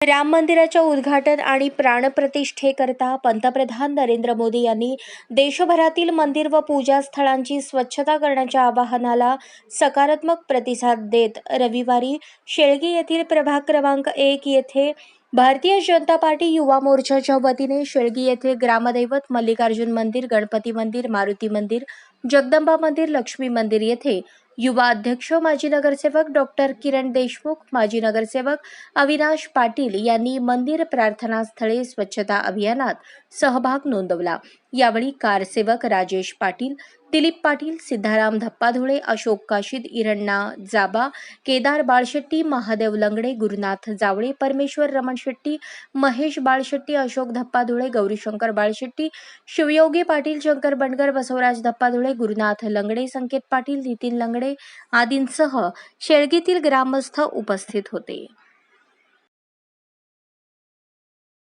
राम मंदिराच्या उद्घाटन आणि प्राणप्रतिष्ठेकरता पंतप्रधान नरेंद्र मोदी यांनी देशभरातील मंदिर व पूजा स्थळांची स्वच्छता करण्याच्या आवाहनाला सकारात्मक प्रतिसाद देत रविवारी शेळगी येथील प्रभाग क्रमांक एक येथे भारतीय जनता पार्टी युवा मोर्चाच्या वतीने शेळगी येथे ग्रामदैवत मल्लिकार्जुन मंदिर गणपती मंदिर मारुती मंदिर जगदंबा मंदिर लक्ष्मी मंदिर येथे युवा अध्यक्ष माजी नगरसेवक डॉक्टर किरण देशमुख माजी नगरसेवक अविनाश पाटील यांनी मंदिर प्रार्थनास्थळे स्वच्छता अभियानात सहभाग नोंदवला. यावेळी कारसेवक राजेश पाटील दिलीप पाटील सिद्धाराम धप्पाधुळे अशोक काशीद इरण्णा जाबा केदार बाळशेट्टी महादेव लंगडे गुरुनाथ जावळे परमेश्वर रमण शेट्टी महेश बाळशेट्टी अशोक धप्पाधुळे गौरीशंकर बाळशेट्टी शिवयोगी पाटील शंकर बंडगर बसवराज धप्पाधुळे गुरुनाथ लंगडे संकेत पाटील नितीन लंगडे आदींसह शेळगीतील ग्रामस्थ उपस्थित होते.